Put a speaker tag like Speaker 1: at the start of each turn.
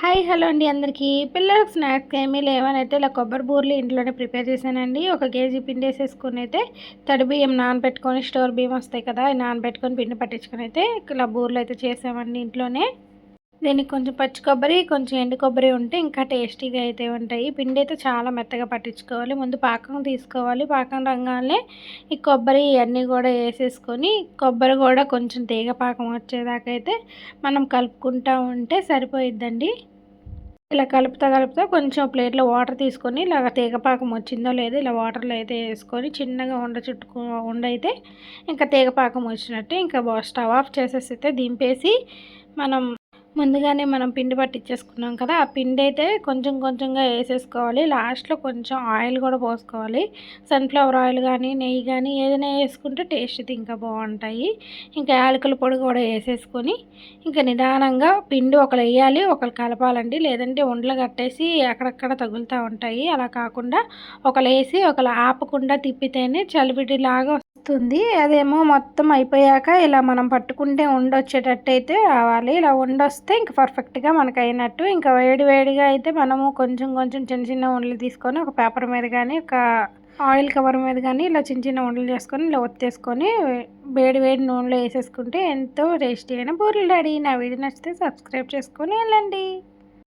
Speaker 1: Hi hello అండి అందరికీ. పిల్లలకు స్నాక్స్ ఏమీ లేవనైతే ఇలా కొబ్బరి బూర్లు ఇంట్లోనే ప్రిపేర్ చేశానండి. ఒక కేజీ పిండి వేసేసుకుని అయితే తడి బియ్యం నానబెట్టుకొని స్టోర్ బియ్యం వస్తాయి కదా నానబెట్టుకొని పిండి పట్టించుకొని అయితే ఇలా బూర్లు అయితే చేసామండి ఇంట్లోనే. దీనికి కొంచెం పచ్చి కొబ్బరి కొంచెం ఎండు కొబ్బరి ఉంటే ఇంకా టేస్టీగా అయితే ఉంటాయి. పిండి అయితే చాలా మెత్తగా పట్టించుకోవాలి. ముందు పాకం తీసుకోవాలి. పాకం రంగానే ఈ కొబ్బరి ఇవన్నీ కూడా వేసేసుకొని కొబ్బరి కూడా కొంచెం తీగ పాకం వచ్చేదాకా అయితే మనం కలుపుకుంటూ ఉంటే సరిపోయిద్దండి. ఇలా కలుపుతా కలుపుతా కొంచెం ప్లేట్లో వాటర్ తీసుకొని ఇలా తీగపాకం వచ్చిందో లేదో ఇలా వాటర్లో అయితే వేసుకొని చిన్నగా ఉండ చుట్టుకు ఉండైతే ఇంకా తీగపాకం వచ్చినట్టు ఇంకా స్టవ్ ఆఫ్ చేసేసి అయితే దింపేసి మనం ముందుగానే మనం పిండి పట్టించేసుకున్నాం కదా ఆ పిండి అయితే కొంచెం కొంచెంగా వేసేసుకోవాలి. లాస్ట్లో కొంచెం ఆయిల్ కూడా పోసుకోవాలి. సన్ఫ్లవర్ ఆయిల్ కానీ నెయ్యి కానీ ఏదైనా వేసుకుంటే టేస్ట్ ఇంకా బాగుంటాయి. ఇంకా యాలకుల పొడి కూడా వేసేసుకొని ఇంకా నిదానంగా పిండి ఒకరు వేయాలి ఒకరు కలపాలండి. లేదంటే ఉండలు కట్టేసి అక్కడక్కడ తగులుతూ ఉంటాయి. అలా కాకుండా ఒకరు వేసి ఒకరు ఆపకుండా తిప్పితేనే చలివిడిలాగా వస్తుంది అదేమో మొత్తం అయిపోయాక ఇలా మనం పట్టుకుంటే ఉండొచ్చేటట్టు అయితే రావాలి. ఇలా ఉండొస్తే ఇంక పర్ఫెక్ట్గా మనకు అయినట్టు. ఇంకా వేడి వేడిగా అయితే మనము కొంచెం కొంచెం చిన్న చిన్న ఉండలు తీసుకొని ఒక పేపర్ మీద కానీ ఒక ఆయిల్ కవర్ మీద కానీ ఇలా చిన్న చిన్న ఉండలు చేసుకొని ఇలా ఒత్తేసుకొని వేడి వేడి నూనెలో వేసేసుకుంటే ఎంతో టేస్టీ అయిన బూరెలు రెడీ నా వీడియో నచ్చితే సబ్స్క్రైబ్ చేసుకొని వెళ్ళండి.